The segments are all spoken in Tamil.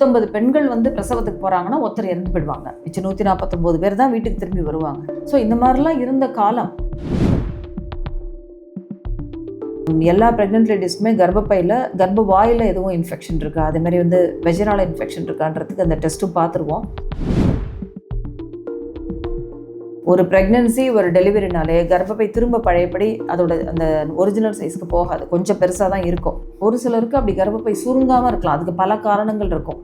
நூற்றம்பது பெண்கள் வந்து பிரசவத்துக்கு போகிறாங்கன்னா ஒருத்தர் இறந்து போயிடுவாங்க. மிச்சம் நூற்றி நாற்பத்தொம்போது பேர் தான் வீட்டுக்கு திரும்பி வருவாங்க. ஸோ இந்த மாதிரிலாம் இருந்த காலம். எல்லா ப்ரெக்னென்ட் லேடிஸ்க்குமே கர்ப்பப்பையில் கர்ப்ப வாயில் எதுவும் இன்ஃபெக்ஷன் இருக்கா? அதே மாதிரி வந்து வெஜினால இன்ஃபெக்ஷன் இருக்கான்றதுக்கு அந்த டெஸ்ட்டும் பார்த்துருவோம். ஒரு ப்ரெக்னென்சி ஒரு டெலிவரினாலே கர்ப்பப்பை திரும்ப பழையபடி அதோட அந்த ஒரிஜினல் சைஸ்க்கு போகாது. கொஞ்சம் பெருசாக தான் இருக்கும். ஒரு சிலருக்கு அப்படி கர்ப்பப்பை சுருங்காமல் இருக்கலாம். அதுக்கு பல காரணங்கள் இருக்கும்.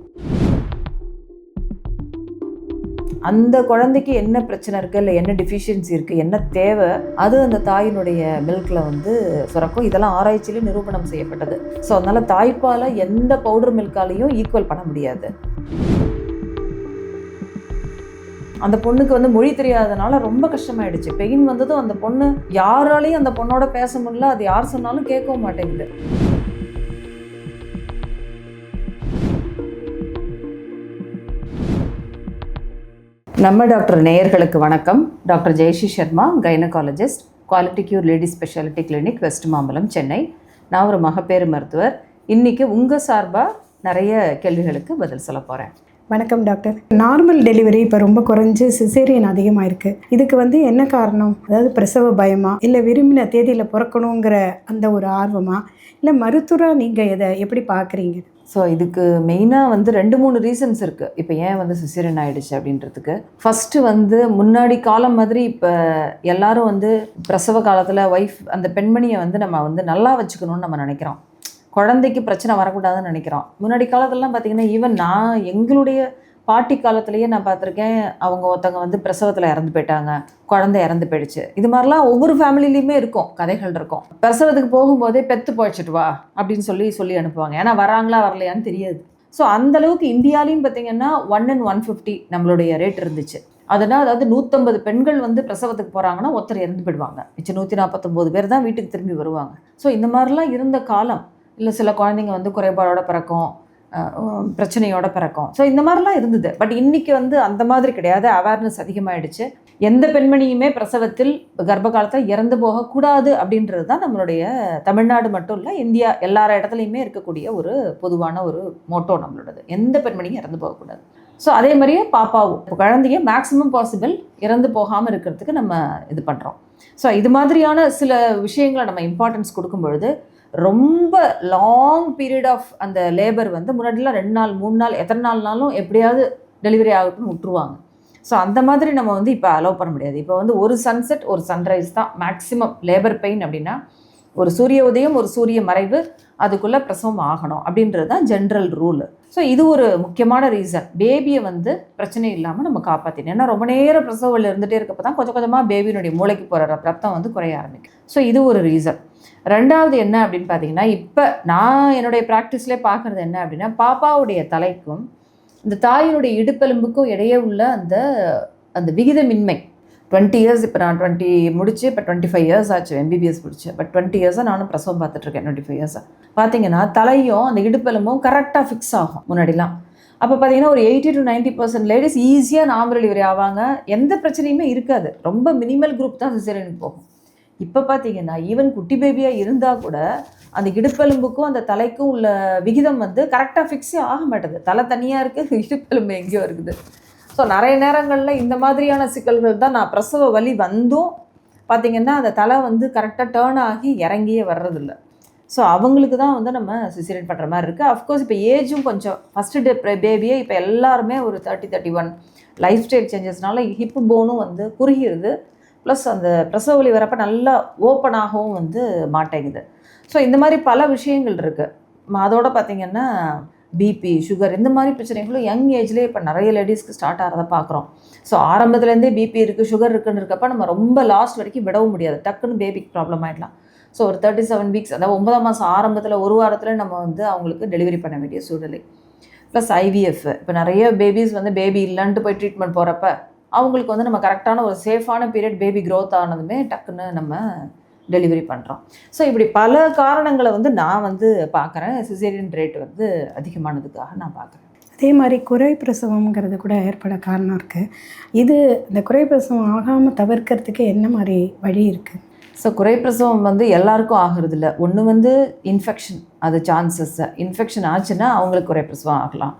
அந்த குழந்தைக்கு என்ன பிரச்சனை இருக்குது இல்லை என்ன டிஃபிஷியன்சி இருக்குது என்ன தேவை? அது அந்த தாயினுடைய மில்கில் வந்து சுரக்கும். இதெல்லாம் ஆராய்ச்சியிலே நிரூபணம் செய்யப்பட்டது. ஸோ அதனால் தாய்ப்பாலை எந்த பவுடர் மில்காலையும் ஈக்குவல் பண்ண முடியாது. அந்த பொண்ணுக்கு வந்து மொழி தெரியாதனால ரொம்ப கஷ்டமாயிடுச்சு. பெயின் வந்ததும் அந்த பொண்ணு யாராலையும் அந்த பொண்ணோட பேச முடியல. அது யார் சொன்னாலும் கேட்கவும் மாட்டேங்குது. நம்ம டாக்டர் நேயர்களுக்கு வணக்கம். Doctor Jayashree Sharma gynaecologist quality cure lady speciality clinic west Mambalam Chennai நான் ஒரு மகப்பேறு மருத்துவர். இன்றைக்கி உங்கள் சார்பாக நிறைய கேள்விகளுக்கு பதில் சொல்ல போகிறேன் வணக்கம் டாக்டர். நார்மல் டெலிவரி இப்போ ரொம்ப குறைஞ்சு சிசேரியன் அதிகமாக இருக்குது இதுக்கு வந்து என்ன காரணம்? அதாவது பிரசவ பயமா? இல்லை விரும்பின தேதியில் பிறக்கணுங்கிற அந்த ஒரு ஆர்வமா? இல்லை மருத்துவராக நீங்கள் இதை எப்படி பார்க்குறீங்க ஸோ இதுக்கு மெயினாக வந்து ரெண்டு மூணு ரீசன்ஸ் இருக்குது இப்போ ஏன் வந்து சிசிரன் ஆகிடுச்சு அப்படின்றதுக்கு. ஃபஸ்ட்டு வந்து முன்னாடி காலம் மாதிரி இப்போ எல்லாரும் வந்து பிரசவ காலத்தில் ஒய்ஃப் அந்த பெண்மணியை வந்து நம்ம வந்து நல்லா வச்சுக்கணும்னு நம்ம நினைக்கிறோம். குழந்தைக்கு பிரச்சனை வரக்கூடாதுன்னு நினைக்கிறோம். முன்னாடி காலத்துலலாம் பார்த்தீங்கன்னா ஈவன் நான் எங்களுடைய பாட்டி காலத்துலேயே நான் பார்த்துருக்கேன் அவங்க ஒருத்தவங்க வந்து பிரசவத்தில் இறந்து போயிட்டாங்க. குழந்தை இறந்து போயிடுச்சு. இது மாதிரிலாம் ஒவ்வொரு ஃபேமிலிலையுமே இருக்கும் கதைகள் இருக்கும். பிரசவத்துக்கு போகும்போதே பெத்து போயிடுச்சிட்டு வா அப்படின்னு சொல்லி சொல்லி அனுப்புவாங்க. ஏன்னா வராங்களா வரலையான்னு தெரியாது. ஸோ அந்தளவுக்கு இந்தியாலையும் பார்த்தீங்கன்னா ஒன் அண்ட் ஒன் ஃபிஃப்டி நம்மளுடைய ரேட் இருந்துச்சு. அதனால் அதாவது நூற்றம்பது பெண்கள் வந்து பிரசவத்துக்கு போகிறாங்கன்னா ஒருத்தர் இறந்து போயிடுவாங்க. மிச்சம் நூற்றி நாற்பத்தொம்போது பேர் தான் வீட்டுக்கு திரும்பி வருவாங்க. ஸோ இந்த மாதிரிலாம் இருந்த காலம் இல்லை சில குழந்தைங்க வந்து குறைபாடோட பிறக்கும் பிரச்சனையோட பிறக்கும். ஸோ இந்த மாதிரிலாம் இருந்தது. பட் இன்னைக்கு வந்து அந்த மாதிரி கிடையாது. அவேர்னஸ் அதிகமாகிடுச்சு எந்த பெண்மணியுமே பிரசவத்தில் கர்ப்ப காலத்தில் இறந்து போகக்கூடாது அப்படின்றது தான் நம்மளுடைய தமிழ்நாடு மட்டும் இல்லை இந்தியா எல்லா இடத்துலையுமே இருக்கக்கூடிய ஒரு பொதுவான ஒரு மோட்டோ நம்மளோடது. எந்த பெண்மணியும் இறந்து போகக்கூடாது. ஸோ அதே மாதிரியே பாப்பாவும். இப்போ குழந்தைய மேக்ஸிமம் பாசிபிள் இறந்து போகாமல் இருக்கிறதுக்கு நம்ம இது பண்ணுறோம் ஸோ இது மாதிரியான சில விஷயங்களை நம்ம இம்பார்ட்டன்ஸ் கொடுக்கும் பொழுது ரொம்ப லாங் பீரியட் ஆஃப் அந்த லேபர் வந்து முன்னாடிலாம் ரெண்டு நாள் மூணு நாள் எத்தனை நாள்னாலும் எப்படியாவது டெலிவரி ஆகட்டும்னு விட்டுருவாங்க. ஸோ அந்த மாதிரி நம்ம வந்து இப்போ அலோவ் பண்ண முடியாது. இப்போ வந்து ஒரு சன்செட் ஒரு சன்ரைஸ் தான் மேக்ஸிமம் லேபர் பெயின் அப்படின்னா ஒரு சூரிய உதயம் ஒரு சூரிய மறைவு அதுக்குள்ளே பிரசவம் ஆகணும் அப்படின்றது தான் ஜென்ரல் ரூல் ஸோ இது ஒரு முக்கியமான ரீசன் பேபியை வந்து பிரச்சனை இல்லாமல் நம்ம காப்பாற்றினோம் ஏன்னா ரொம்ப நேரம் பிரசவத்தில் இருந்துகிட்டே இருக்கப்போ தான் கொஞ்சம் கொஞ்சமாக பேபியினுடைய மூளைக்கு போகிற ரத்தம் வந்து குறைய ஆரம்பிக்கும். ஸோ இது ஒரு ரீசன் ரெண்டாவது என்ன அப்படின்னு பார்த்தீங்கன்னா இப்போ நான் என்னுடைய ப்ராக்டிஸ்லேயே பார்க்குறது என்ன அப்படின்னா பாப்பாவுடைய தலைக்கும் இந்த தாயினுடைய இடுப்பெலும்புக்கும் இடையே உள்ள அந்த அந்த விகிதமின்மை. டுவெண்ட்டி இயர்ஸ் இப்போ நான் டுவெண்ட்டி முடிச்சு இப்போ டுவெண்ட்டி ஃபைவ் இயர்ஸ் ஆச்சு எம்பிபிஎஸ் முடிச்சு. பட் டுவெண்ட்டி இயர்ஸாக நானும் பிரசவம் பார்த்துட்ருக்கேன் டுவெண்ட்டி ஃபைவ் இயர்ஸாக பார்த்தீங்கன்னா தலையும் அந்த இடுப்பெலும்பும் கரெக்டாக ஃபிக்ஸ் ஆகும் முன்னாடிலாம். அப்போ பார்த்தீங்கன்னா ஒரு eighty to ninety percent ladies ஈஸியாக நார்மல் டெலிவரி ஆவாங்க. எந்த பிரச்சனையுமே இருக்காது. ரொம்ப மினிமல் குரூப் தான் சிசேரியனுக்கு போகும். இப்போ பார்த்தீங்கன்னா ஈவன் குட்டி பேபியாக இருந்தால் கூட அந்த இடுப்பெலும்புக்கும் அந்த தலைக்கும் உள்ள விகிதம் வந்து கரெக்டாக ஃபிக்ஸே ஆக மாட்டேது. தலை தனியாக இருக்குது இடுப்பெலும்பு எங்கேயோ இருக்குது. ஸோ நிறைய நேரங்களில் இந்த மாதிரியான சிக்கல்கள் தான் நான் பிரசவ வலி வந்தும் பார்த்திங்கன்னா அந்த தலை வந்து கரெக்டாக டேர்ன் ஆகி இறங்கியே வர்றதில்ல. ஸோ அவங்களுக்கு தான் வந்து நம்ம சுசைட் பண்ணுற மாதிரி இருக்குது அஃப்கோர்ஸ் இப்போ ஏஜும் கொஞ்சம் ஃபஸ்ட்டு டே பேபியே இப்போ எல்லாருமே ஒரு thirty thirty one life style சேஞ்சஸ்னால hip போனும் வந்து குறுகிடுது ப்ளஸ் அந்த பிரசவ வலி வரப்போ நல்லா ஓப்பனாகவும் வந்து மாட்டேங்குது. ஸோ இந்த மாதிரி பல விஷயங்கள் இருக்குது அதோட பார்த்திங்கன்னா பிபி சுகர் இந்த மாதிரி பிரச்சனைகளும் யங் ஏஜ்லேயே இப்போ நிறைய லேடிஸ்க்கு ஸ்டார்ட் ஆகிறத பார்க்குறோம் ஸோ ஆரம்பத்துலேருந்தே பிபி இருக்குது சுகர் இருக்குன்னு இருக்கப்போ நம்ம ரொம்ப லாஸ்ட் வரைக்கும் விடவும் முடியாது. டக்குன்னு பேபிக்கு ப்ராப்ளம் ஆகிடலாம் ஸோ ஒரு தேர்ட்டி செவன் வீக்ஸ் அதாவது ஒன்பதாம் மாதம் ஆரம்பத்தில் ஒரு வாரத்தில் நம்ம வந்து அவங்களுக்கு டெலிவரி பண்ண வேண்டிய சூழ்நிலை. ப்ளஸ் ஐவிஎஃப் இப்போ நிறைய பேபிஸ் வந்து பேபி இல்லைன்ட்டு போய் ட்ரீட்மெண்ட் போகிறப்ப அவங்களுக்கு வந்து நம்ம கரெக்டான ஒரு சேஃபான பீரியட் பேபி க்ரோத் ஆனதுமே டக்குன்னு நம்ம டெலிவரி பண்ணுறோம் ஸோ இப்படி பல காரணங்களை வந்து நான் வந்து பார்க்குறேன். சிசேரியன் ரேட் வந்து அதிகமானதுக்காக நான் பார்க்குறேன். அதே மாதிரி குறை பிரசவம்ங்கிறது கூட ஏற்பட காரணம் இருக்குது இது இந்த குறை பிரசவம் ஆகாமல் தவிர்க்கிறதுக்கு என்ன மாதிரி வழி இருக்குது ஸோ குறைப்பிரசவம் வந்து எல்லாருக்கும் ஆகிறது இல்லை. ஒன்று வந்து இன்ஃபெக்ஷன் அது சான்சஸ் இன்ஃபெக்ஷன் ஆச்சுன்னா அவங்களுக்கு குறைப்பிரசவம் ஆகலாம்.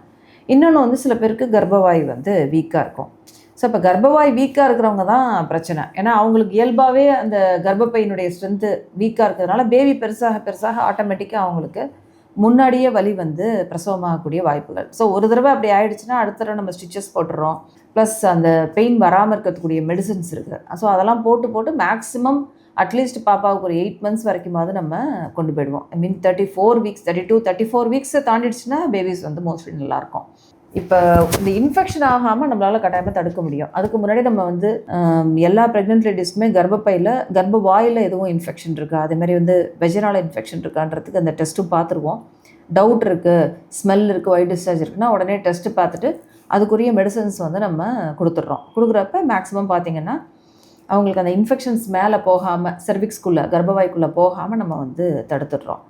இன்னொன்று வந்து சில பேருக்கு கர்ப்பவாய் வந்து வீக்காக இருக்கும். ஸோ இப்போ கர்ப்பவாய் வீக்காக இருக்கிறவங்க தான் பிரச்சனை. ஏன்னா அவங்களுக்கு இயல்பாகவே அந்த கர்ப்பப்பையினுடைய ஸ்ட்ரென்த்து வீக்காக இருக்கிறதுனால பேபி பெருசாக பெருசாக ஆட்டோமேட்டிக்காக அவங்களுக்கு முன்னாடியே வலி வந்து பிரசவமாகக்கூடிய வாய்ப்புகள். ஸோ ஒரு தடவை அப்படி ஆயிடுச்சுன்னா அடுத்த தடவை நம்ம ஸ்டிச்சஸ் போட்டுறோம் ப்ளஸ் அந்த பெயின் வராமல் இருக்கக்கூடிய மெடிசின்ஸ் இருக்குது ஸோ அதெல்லாம் போட்டு போட்டு மேக்ஸிமம் அட்லீஸ்ட் பாப்பாவுக்கு ஒரு எயிட் மந்த்ஸ் வரைக்குமாவது நம்ம கொண்டு போயிடுவோம். I mean thirty four weeks thirty two thirty four வீக்ஸை தாண்டிடுச்சுன்னா பேபிஸ் வந்து மோஸ்ட்லி நல்லாயிருக்கும். இப்போ இந்த இன்ஃபெக்ஷன் ஆகாமல் நம்மளால் கட்டாயமாக தடுக்க முடியும். அதுக்கு முன்னாடி நம்ம வந்து எல்லா ப்ரெக்னென்ட் லேடிஸ்க்குமே கர்ப்பப்பையில் கர்ப்ப வாயில் எதுவும் இன்ஃபெக்ஷன் இருக்கா? அதேமாதிரி வந்து வெஜினால இன்ஃபெக்ஷன் இருக்கான்றதுக்கு அந்த டெஸ்ட்டும் பார்த்துருவோம். டவுட் இருக்குது ஸ்மெல் இருக்குது ஒயிட் டிஸ்சார்ஜ் இருக்குன்னா உடனே டெஸ்ட்டு பார்த்துட்டு அதுக்குரிய மெடிசன்ஸ் வந்து நம்ம கொடுத்துட்றோம். கொடுக்குறப்ப மேக்ஸிமம் பார்த்தீங்கன்னா அவங்களுக்கு அந்த இன்ஃபெக்ஷன்ஸ் மேலே போகாமல் செர்விக்ஸ்குள்ளே கர்ப்பவாய்க்குள்ளே போகாமல் நம்ம வந்து தடுத்துடுறோம்.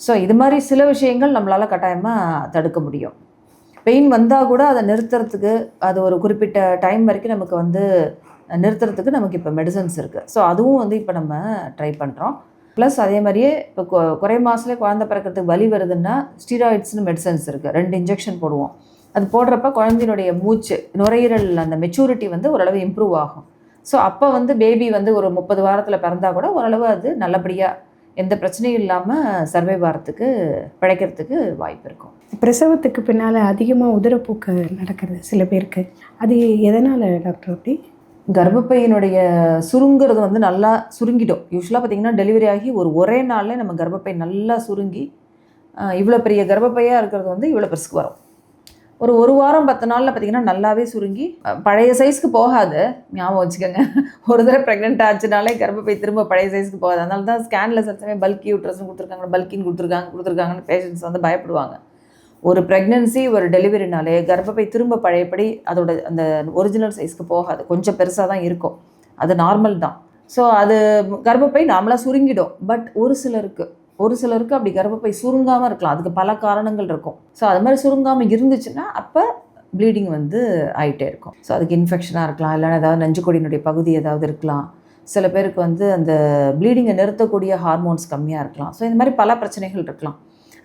ஸோ இது மாதிரி சில விஷயங்கள் நம்மளால் கட்டாயமாக தடுக்க முடியும். பெயின் வந்தால் கூட அதை நிறுத்துறதுக்கு அது ஒரு குறிப்பிட்ட டைம் வரைக்கும் நமக்கு வந்து நிறுத்துறதுக்கு நமக்கு இப்போ மெடிசன்ஸ் இருக்குது ஸோ அதுவும் வந்து இப்போ நம்ம ட்ரை பண்ணுறோம் ப்ளஸ் அதே மாதிரியே இப்போ கொ- குறை மாதத்துல குழந்தை பிறக்கிறதுக்கு வலி வருதுன்னா ஸ்டீராய்ட்ஸ்னு மெடிசன்ஸ் இருக்குது ரெண்டு இன்ஜெக்ஷன் போடுவோம். அது போடுறப்ப குழந்தையினுடைய மூச்சு நுரையீரல் அந்த மெச்சூரிட்டி வந்து ஓரளவு இம்ப்ரூவ் ஆகும். ஸோ அப்போ வந்து பேபி வந்து ஒரு முப்பது வாரத்தில் பிறந்தால் கூட ஓரளவு அது நல்லபடியாக எந்த பிரச்சனையும் இல்லாமல் சர்வைவ் ஆகிறதுக்கு பிழைக்கிறதுக்கு வாய்ப்பு இருக்கும். பிரசவத்துக்கு பின்னால் அதிகமாக உதரப்போக்கு நடக்கிறது சில பேருக்கு. அது எதனால் டாக்டர் அப்படி? கர்ப்பப்பையினுடைய சுருங்குறது வந்து நல்லா சுருங்கிடும். யூஸ்வலாக பார்த்தீங்கன்னா டெலிவரி ஆகி ஒரு ஒரே நாள்ல நம்ம கர்ப்பப்பை நல்லா சுருங்கி இவ்வளோ பெரிய கர்ப்பப்பையாக இருக்கிறது வந்து இவ்வளோ பெருசுக்கு வரும். ஒரு ஒரு வாரம் பத்து நாளில் பார்த்தீங்கன்னா நல்லாவே சுருங்கி பழைய சைஸ்க்கு போகாது. ஞாபகம் வச்சுக்கோங்க. ஒரு தடவை ப்ரெக்னென்ட் ஆச்சுனாலே கர்ப்பப்பை திரும்ப பழைய சைஸ்க்கு போகாது. அதனால தான் ஸ்கேனில் சத்தமே பல்கி யூட்ரஸ்னு கொடுத்துருக்காங்க பல்கின்னு கொடுத்துருக்காங்க கொடுத்துருக்காங்கன்னு பேஷண்ட்ஸ் வந்து பயப்படுவாங்க. ஒரு ப்ரெக்னென்சி ஒரு டெலிவரினாலே கர்ப்பப்பை திரும்ப பழையபடி அதோட அந்த ஒரிஜினல் சைஸ்க்கு போகாது. கொஞ்சம் பெருசாக தான் இருக்கும். அது நார்மல் தான். ஸோ அது கர்ப்பப்பை நார்மலாக சுருங்கிடும். பட் ஒரு சிலருக்கு ஒரு சிலருக்கு அப்படி கர்ப்பப்பை சுருங்காமல் இருக்கலாம். அதுக்கு பல காரணங்கள் இருக்கும். ஸோ அது மாதிரி சுருங்காமல் இருந்துச்சுன்னா அப்போ ப்ளீடிங் வந்து ஆகிட்டே இருக்கும். ஸோ அதுக்கு இன்ஃபெக்ஷனாக இருக்கலாம். இல்லைன்னா ஏதாவது நஞ்சுக்கொடியினுடைய பகுதி ஏதாவது இருக்கலாம். சில பேருக்கு வந்து அந்த ப்ளீடிங்கை நிறுத்தக்கூடிய ஹார்மோன்ஸ் கம்மியாக இருக்கலாம். ஸோ இந்த மாதிரி பல பிரச்சனைகள் இருக்கலாம்.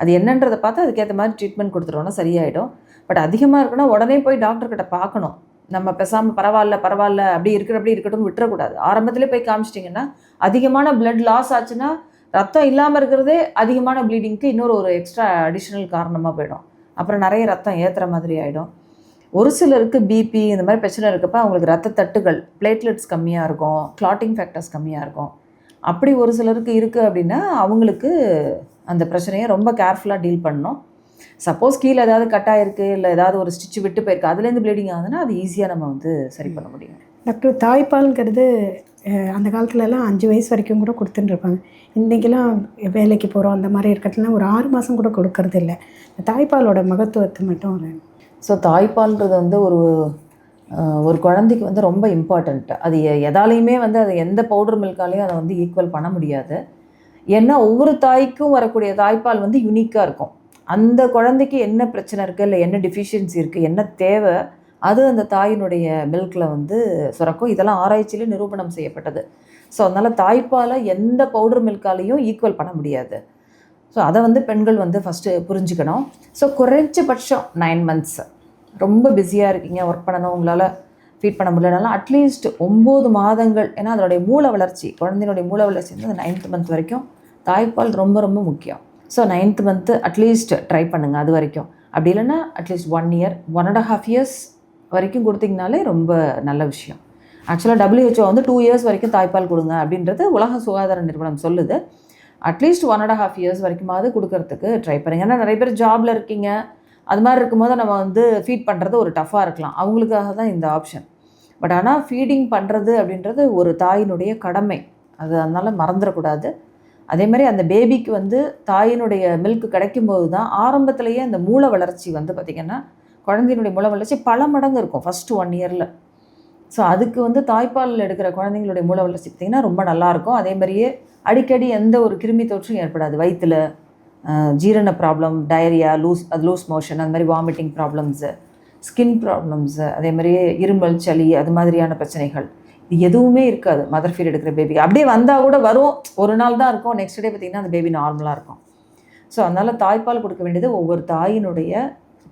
அது என்னன்றதை பார்த்து அதுக்கேற்ற மாதிரி ட்ரீட்மெண்ட் கொடுத்துட்டோம்னா சரியாயிடும். பட் அதிகமாக இருக்குன்னா உடனே போய் டாக்டர்கிட்ட பார்க்கணும். நம்ம பேசாமல் பரவாயில்ல பரவாயில்ல அப்படி இருக்கிற அப்படி இருக்கட்டும் விட்டுறக்கூடாது. ஆரம்பத்திலே போய் காமிச்சிட்டிங்கன்னா அதிகமான ப்ளட் லாஸ் ஆச்சுன்னா ரத்தம் இல்லாமல் இருக்கிறதே அதிகமான ப்ளீடிங்க்கு இன்னொரு ஒரு எக்ஸ்ட்ரா அடிஷ்னல் காரணமாக போயிடும். அப்புறம் நிறைய ரத்தம் ஏற்றுற மாதிரி ஆகிடும் ஒரு சிலருக்கு பிபி இந்த மாதிரி பிரச்சனை இருக்கப்போ அவங்களுக்கு ரத்த தட்டுகள் பிளேட்லெட்ஸ் கம்மியாக இருக்கும் கிளாட்டிங் ஃபேக்டர்ஸ் கம்மியாக இருக்கும். அப்படி ஒரு சிலருக்கு இருக்குது அப்படின்னா அவங்களுக்கு அந்த பிரச்சனையை ரொம்ப கேர்ஃபுல்லாக டீல் பண்ணணும். சப்போஸ் கீழே ஏதாவது கட் ஆயிருக்கு இல்லை ஏதாவது ஒரு ஸ்டிச் விட்டு போயிருக்கு அதுலேருந்து ப்ளீடிங் ஆகுதுன்னா அது ஈஸியாக நம்ம வந்து சரி பண்ண முடியும். டாக்டர் தாய்ப்பால்ங்கிறது அந்த காலத்துலலாம் அஞ்சு வயசு வரைக்கும் கூட கொடுத்துட்டு இருப்பாங்க. இன்றைக்கெல்லாம் வேலைக்கு போகிறோம் அந்த மாதிரி இருக்கிறதுலாம் ஒரு ஆறு மாதம் கூட கொடுக்கறது இல்லை. தாய்ப்பாலோட மகத்துவத்தை மட்டும் ஒரு ஸோ தாய்ப்பால்ன்றது வந்து ஒரு ஒரு குழந்தைக்கு வந்து ரொம்ப இம்பார்ட்டண்ட் அது எதாலையுமே வந்து அது எந்த பவுடர் மில்காலையும் அதை வந்து ஈக்குவல் பண்ண முடியாது. ஏன்னா ஒவ்வொரு தாய்க்கும் வரக்கூடிய தாய்ப்பால் வந்து யுனிக்காக இருக்கும். அந்த குழந்தைக்கு என்ன பிரச்சனை இருக்குது இல்லை என்ன டிஃபிஷியன்சி இருக்குது என்ன தேவை அது அந்த தாயினுடைய மில்கில் வந்து சுரக்கும். இதெல்லாம் ஆராய்ச்சியிலே நிரூபணம் செய்யப்பட்டது. ஸோ அதனால் தாய்ப்பாலை எந்த பவுடர் மில்காலையும் ஈக்குவல் பண்ண முடியாது. ஸோ அதை வந்து பெண்கள் வந்து ஃபஸ்ட்டு புரிஞ்சுக்கணும். ஸோ குறைஞ்சபட்சம் நைன் மந்த்ஸ் ரொம்ப பிஸியாக இருக்கீங்க ஒர்க் பண்ணணும் உங்களால் ஃபீட் பண்ண முடியலனாலும் அட்லீஸ்ட் ஒம்பது மாதங்கள். ஏன்னா அதனுடைய மூல வளர்ச்சி குழந்தையினுடைய மூல வளர்ச்சி வந்து அந்த நைன்த் மந்த் வரைக்கும் தாய்ப்பால் ரொம்ப ரொம்ப முக்கியம். So ninth month at least try பண்ணுங்கள் அது வரைக்கும். அப்படி இல்லைன்னா at least one year one and half years வரைக்கும் கொடுத்தீங்கனாலே ரொம்ப நல்ல விஷயம். ஆக்சுவலாக டபிள்யூஹெச்ஓ வந்து டூ இயர்ஸ் வரைக்கும் தாய்ப்பால் கொடுங்க அப்படின்றது உலக சுகாதார நிறுவனம் சொல்லுது. At least one and half years வரைக்குமாவது கொடுக்கறதுக்கு ட்ரை பண்ணுங்கள் ஏன்னா நிறைய பேர் ஜாபில் இருக்கீங்க. அது மாதிரி இருக்கும்போது நம்ம வந்து ஃபீட் பண்ணுறது ஒரு டஃப்பாக இருக்கலாம். அவங்களுக்காக தான் இந்த ஆப்ஷன் பட் ஆனால் ஃபீடிங் பண்ணுறது அப்படின்றது ஒரு தாயினுடைய கடமை. அது அதனால் மறந்துடக்கூடாது. அதே மாதிரி அந்த பேபிக்கு வந்து தாயினுடைய மில்க் கிடைக்கும்போது தான் ஆரம்பத்திலேயே அந்த மூல வளர்ச்சி வந்து பார்த்திங்கன்னா குழந்தையினுடைய மூல வளர்ச்சி பல மடங்கு இருக்கும். ஃபஸ்ட்டு ஒன் இயரில் ஸோ அதுக்கு வந்து தாய்ப்பாலில் எடுக்கிற குழந்தைங்களுடைய மூல வளர்ச்சி பார்த்திங்கன்னா ரொம்ப நல்லாயிருக்கும் அதே மாதிரியே அடிக்கடி எந்த ஒரு கிருமி தொற்றும் ஏற்படாது. வயிற்றில் ஜீரண ப்ராப்ளம் டயரியா லூஸ் அது லூஸ் மோஷன் அந்த மாதிரி வாமிட்டிங் ப்ராப்ளம்ஸு ஸ்கின் ப்ராப்ளம்ஸு அதே மாதிரியே இருமல் சளி அது மாதிரியான பிரச்சனைகள். எதுவுமே இருக்காது மதர் ஃபீட் எடுக்கிற பேபி அப்படியே வந்தால் கூட வரும். ஒரு நாள் தான் இருக்கும். நெக்ஸ்ட் டே பார்த்திங்கன்னா அந்த பேபி நார்மலாக இருக்கும். ஸோ அதனால் தாய்ப்பால் கொடுக்க வேண்டியது ஒவ்வொரு தாயினுடைய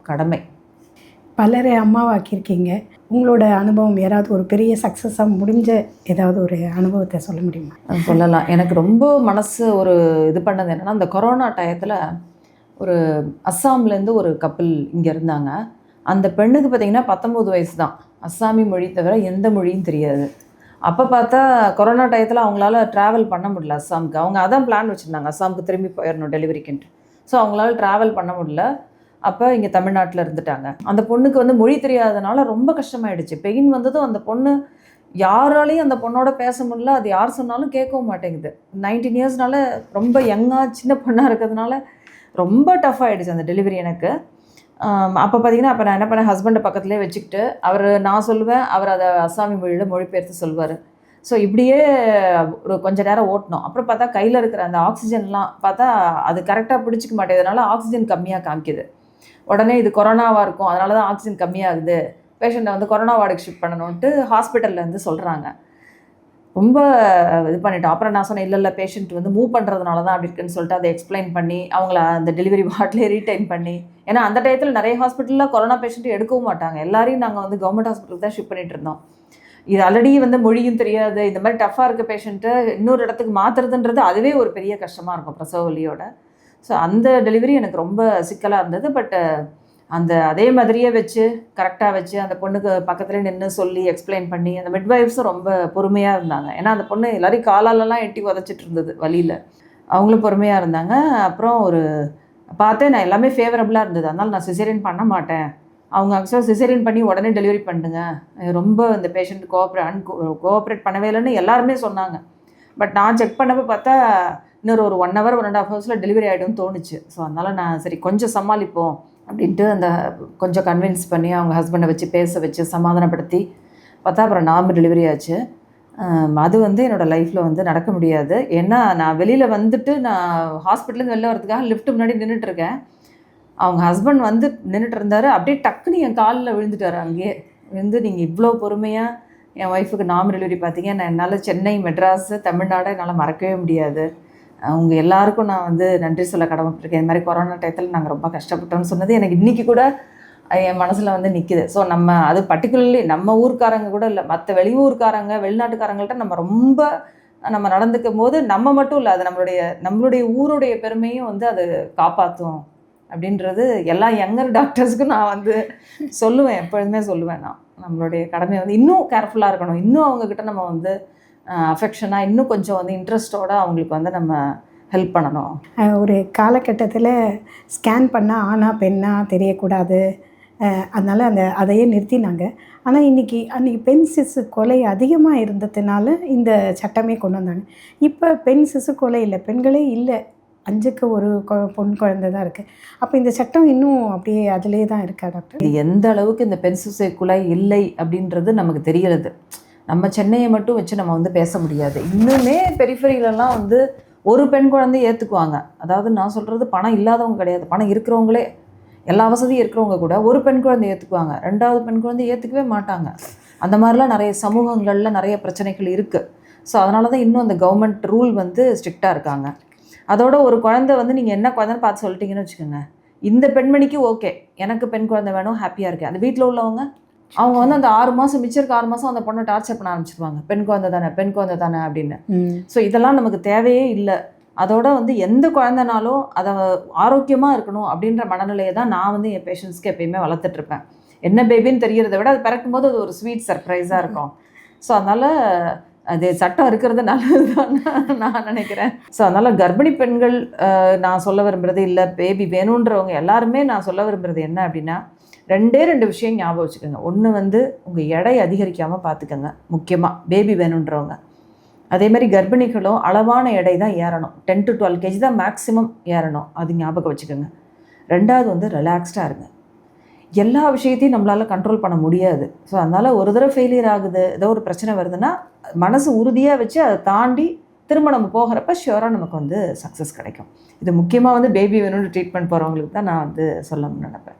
கடமை. பலரை அம்மாவாக்கியிருக்கீங்க. உங்களோட அனுபவம் யாராவது ஒரு பெரிய சக்ஸஸாக முடிஞ்ச ஏதாவது ஒரு அனுபவத்தை சொல்ல முடியுமா? சொல்லலாம். எனக்கு ரொம்ப மனசு ஒரு இது பண்ணது என்னன்னா அந்த கொரோனா டயத்தில் ஒரு அஸ்ஸாம்லேருந்து ஒரு கப்பல் இங்கே இருந்தாங்க. அந்த பெண்ணுக்கு பார்த்தீங்கன்னா பத்தொம்போது வயசு தான். அஸ்ஸாமி மொழி தவிர எந்த மொழியும் தெரியாது. அப்போ பார்த்தா கொரோனா டயத்தில் அவங்களால ட்ராவல் பண்ண முடியல அஸ்ஸாமுக்கு. அவங்க அதான் பிளான் வச்சுருந்தாங்க. அஸ்ஸாமுக்கு திரும்பி போயிடணும் டெலிவரிக்குன்ட்டு. ஸோ அவங்களால ட்ராவல் பண்ண முடியல. அப்போ இங்கே தமிழ்நாட்டில் இருந்துட்டாங்க. அந்த பொண்ணுக்கு வந்து மொழி தெரியாதனால ரொம்ப கஷ்டமாயிடுச்சு. பெயின் வந்ததும் அந்த பொண்ணு யாராலையும் அந்த பொண்ணோட பேச முடியல. அது யார் சொன்னாலும் கேட்கவும் மாட்டேங்குது. நைன்டீன் இயர்ஸ்னால ரொம்ப யங்காக சின்ன பொண்ணாக இருக்கிறதுனால ரொம்ப டஃப் ஆகிடுச்சு அந்த டெலிவரி எனக்கு. அப்போ பார்த்தீங்கன்னா அப்போ நான் என்ன பண்ணேன்? ஹஸ்பண்டை பக்கத்துலேயே வச்சுக்கிட்டு அவர் நான் சொல்லுவேன் அவர் அதை அசாமி மொழியில் மொழிபெயர்த்து சொல்வார். ஸோ இப்படியே ஒரு கொஞ்ச நேரம் ஓட்டணும். அப்புறம் பார்த்தா கையில் இருக்கிற அந்த ஆக்சிஜன்லாம் பார்த்தா அது கரெக்டாக பிடிச்சிக்க மாட்டேங்கிறதுனால ஆக்சிஜன் கம்மியாக காமிக்குது. உடனே இது கொரோனாவாக இருக்கும் அதனால தான் ஆக்சிஜன் கம்மியாகுது. பேஷண்ட்டை வந்து கொரோனா வார்டுக்கு ஷிஃப்ட் பண்ணணுன்ட்டு ஹாஸ்பிட்டல்லேருந்து சொல்கிறாங்க ரொம்ப இது பண்ணிட்டோம். அப்புறம் நான் சொன்னேன் இல்லை இல்லை பேஷண்ட் வந்து மூவ் பண்ணுறதுனால தான் அப்படி இருக்குன்னு சொல்லிட்டு அதை எக்ஸ்பிளைன் பண்ணி அவங்கள அந்த டெலிவரி வார்ட்லேயே ரீடைன் பண்ணி. ஏன்னா அந்த டயத்தில் நிறைய ஹாஸ்பிட்டலில் கொரோனா பேஷண்ட் எடுக்கவும் மாட்டாங்க. எல்லாரையும் நாங்கள் வந்து கவர்மெண்ட் ஹாஸ்பிட்டல் தான் ஷிஃப்ட் பண்ணிட்டு இருந்தோம். இது ஆல்ரெடி வந்து மொழியும் தெரியாது. இந்த மாதிரி டஃப்பாக இருக்க பேஷண்ட்டு இன்னொரு இடத்துக்கு மாற்றுறதுன்றது அதுவே ஒரு பெரிய கஷ்டமாக இருக்கும் பிரசவ வலியோட. ஸோ அந்த டெலிவரி எனக்கு ரொம்ப சிக்கலாக இருந்தது. பட் அந்த அதே மாதிரியே வச்சு கரெக்டாக வச்சு அந்த பொண்ணுக்கு பக்கத்துலேயே நின்று சொல்லி எக்ஸ்பிளைன் பண்ணி அந்த மிட்வைஃப்ஸும் ரொம்ப பொறுமையாக இருந்தாங்க. ஏன்னா அந்த பொண்ணு எல்லாரையும் காலாலெல்லாம் எட்டி உதச்சிட்டு இருந்தது வழியில். அவங்களும் பொறுமையாக இருந்தாங்க. அப்புறம் ஒரு பார்த்தேன் நான் எல்லாமே ஃபேவரபுளாக இருந்தது. அதனால் நான் சிசேரியன் பண்ண மாட்டேன். அவங்க ஆக்சுவலாக சிசேரியன் பண்ணி உடனே டெலிவரி பண்ணுங்க. ரொம்ப இந்த பேஷண்ட் கோஆப்ரே அன் கோஆப்ரேட் பண்ணவே இல்லைன்னு எல்லாருமே சொன்னாங்க. பட் நான் செக் பண்ணப்போ பார்த்தா இன்னொரு ஒரு one hour one and half ஹவர்ஸில் டெலிவரி ஆகிடும்னு தோணுச்சு. ஸோ அதனால் நான் சரி கொஞ்சம் சமாளிப்போம். அப்படின்ட்டு அந்த கொஞ்சம் கன்வின்ஸ் பண்ணி அவங்க ஹஸ்பண்டை வச்சு பேச வச்சு சமாதானப்படுத்தி பார்த்தா அப்புறம் நவம்பர் டெலிவரி ஆச்சு. அது வந்து என்னோடய லைஃப்பில் வந்து நடக்க முடியாது. ஏன்னா நான் வெளியில் வந்துட்டு நான் ஹாஸ்பிட்டலேருந்து வெளில வரதுக்காக லிஃப்ட் முன்னாடி நின்றுட்டு இருக்கேன். அவங்க ஹஸ்பண்ட் வந்து நின்றுட்டு இருந்தார். அப்படியே டக்குன்னு என் காலில் விழுந்துட்டார் அங்கேயே. விழுந்து நீங்கள் இவ்வளோ பொறுமையாக என் ஒய்ஃபுக்கு நாம் டெலிவரி பார்த்தீங்க. நான் என்னால் சென்னை மெட்ராஸு தமிழ்நாடு என்னால் மறக்கவே முடியாது. அவங்க எல்லாருக்கும் நான் வந்து நன்றி சொல்ல கடமைப்பட்டிருக்கேன். இந்த மாதிரி கொரோனா டயத்தில் நாங்கள் ரொம்ப கஷ்டப்பட்டோம்னு சொன்னது எனக்கு இன்றைக்கி கூட என் மனசில் வந்து நிற்கிது ஸோ நம்ம அது பர்டிகுலர்லி நம்ம ஊர்க்காரங்க கூட இல்லை மற்ற வெளியூர்காரங்க வெளிநாட்டுக்காரங்கள்ட்ட நம்ம ரொம்ப நம்ம நடந்துக்கும் போது நம்ம மட்டும் இல்லை அது நம்மளுடைய நம்மளுடைய ஊருடைய பெருமையும் வந்து அது காப்பாற்றும் அப்படின்றது எல்லா யங்கர் டாக்டர்ஸ்க்கும் நான் வந்து சொல்லுவேன். எப்பொழுதுமே சொல்லுவேன் நான். நம்மளுடைய கடமை வந்து இன்னும் கேர்ஃபுல்லாக இருக்கணும். இன்னும் அவங்கக்கிட்ட நம்ம வந்து அஃபெக்ஷனாக இன்னும் கொஞ்சம் வந்து இன்ட்ரெஸ்டோட அவங்களுக்கு வந்து நம்ம ஹெல்ப் பண்ணணும். ஒரு காலகட்டத்தில் ஸ்கேன் பண்ணால் ஆணா பெண்ணா தெரியக்கூடாது. அதனால அந்த அதையே நிறுத்தினாங்க. ஆனால் இன்றைக்கி அன்றைக்கி பெண் சிசு கொலை அதிகமாக இருந்ததுனால இந்த சட்டமே கொண்டு வந்தாங்க. இப்போ பெண் சிசு கொலை இல்லை பெண்களே இல்லை. அஞ்சுக்கு ஒரு பொன் குழந்தை தான் இருக்குது அப்போ இந்த சட்டம் இன்னும் அப்படியே அதிலே தான் இருக்கா டாக்டர்? எந்த அளவுக்கு இந்த பெண் சுசை குலை இல்லை அப்படின்றது நமக்கு தெரியறது. நம்ம சென்னையை மட்டும் வச்சு நம்ம வந்து பேச முடியாது. இன்னுமே பெரிஃபரியிலலாம் வந்து ஒரு பெண் குழந்தை ஏற்றுக்குவாங்க அதாவது நான் சொல்கிறது பணம் இல்லாதவங்க கிடையாது. பணம் இருக்கிறவங்களே எல்லா வசதியும் இருக்கிறவங்க கூட ஒரு பெண் குழந்தை ஏற்றுக்குவாங்க ரெண்டாவது பெண் குழந்தை ஏற்றுக்கவே மாட்டாங்க. அந்த மாதிரிலாம் நிறைய சமூகங்களில் நிறைய பிரச்சனைகள் இருக்குது ஸோ அதனால தான் இன்னும் அந்த கவர்மெண்ட் ரூல் வந்து ஸ்ட்ரிக்டாக இருக்காங்க. அதோட ஒரு குழந்தை வந்து நீங்கள் என்ன குழந்தைன்னு பார்த்து சொல்லிட்டீங்கன்னு வச்சுக்கோங்க. இந்த பெண்மணிக்கு ஓகே எனக்கு பெண் குழந்தை வேணும் ஹாப்பியாக இருக்கேன். அந்த வீட்டில் உள்ளவங்க அவங்க வந்து அந்த ஆறு மாதம் மிச்சம் இருக்க ஆறு மாதம் அந்த பொண்ணை டார்ச்சர் பண்ண ஆரம்பிச்சிருவாங்க. பெண் குழந்தை தானே பெண் குழந்தை தானே அப்படின்னு. ஸோ இதெல்லாம் நமக்கு தேவையே இல்லை. அதோட வந்து எந்த குழந்தைனாலும் அதை ஆரோக்கியமாக இருக்கணும் அப்படின்ற மனநிலையை தான் நான் வந்து என் பேஷண்ட்ஸ்க்கு எப்பயுமே வளர்த்துட்டு இருப்பேன். என்ன பேபின்னு தெரியறதை விட அது பிறக்கும் போது அது ஒரு ஸ்வீட் சர்ப்ரைஸாக இருக்கும். ஸோ அதனால் அது சட்டம் இருக்கிறது நல்லது நான் நினைக்கிறேன். ஸோ அதனால் கர்ப்பிணி பெண்கள் நான் சொல்ல விரும்புறது இல்லை. பேபி வேணுன்றவங்க எல்லாருமே நான் சொல்ல விரும்புறது என்ன அப்படின்னா ரெண்டே ரெண்டு விஷயம் ஞாபகம் வச்சுக்கோங்க. ஒன்று வந்து உங்கள் எடை அதிகரிக்காமல் பார்த்துக்கோங்க முக்கியமாக பேபி வேணுன்றவங்க. அதே மாதிரி கர்ப்பிணிகளும் அளவான எடை தான் ஏறணும். டென் டு டுவெல் கேஜி தான் மேக்ஸிமம் ஏறணும். அது ஞாபகம் வச்சுக்கோங்க. ரெண்டாவது வந்து ரிலாக்ஸ்டாக இருங்க. எல்லா விஷயத்தையும் நம்மளால் கண்ட்ரோல் பண்ண முடியாது. ஸோ அதனால் ஒரு தடவை ஃபெயிலியர் ஆகுது ஏதோ ஒரு பிரச்சனை வருதுன்னா மனசு உறுதியாக வச்சு அதை தாண்டி திரும்ப நம்ம போகிறப்ப ஷியோராக நமக்கு வந்து சக்ஸஸ் கிடைக்கும். இது முக்கியமாக வந்து பேபி வேணும்னு ட்ரீட்மெண்ட் போகிறவங்களுக்கு தான் நான் வந்து சொல்லணும்னு நினைப்பேன்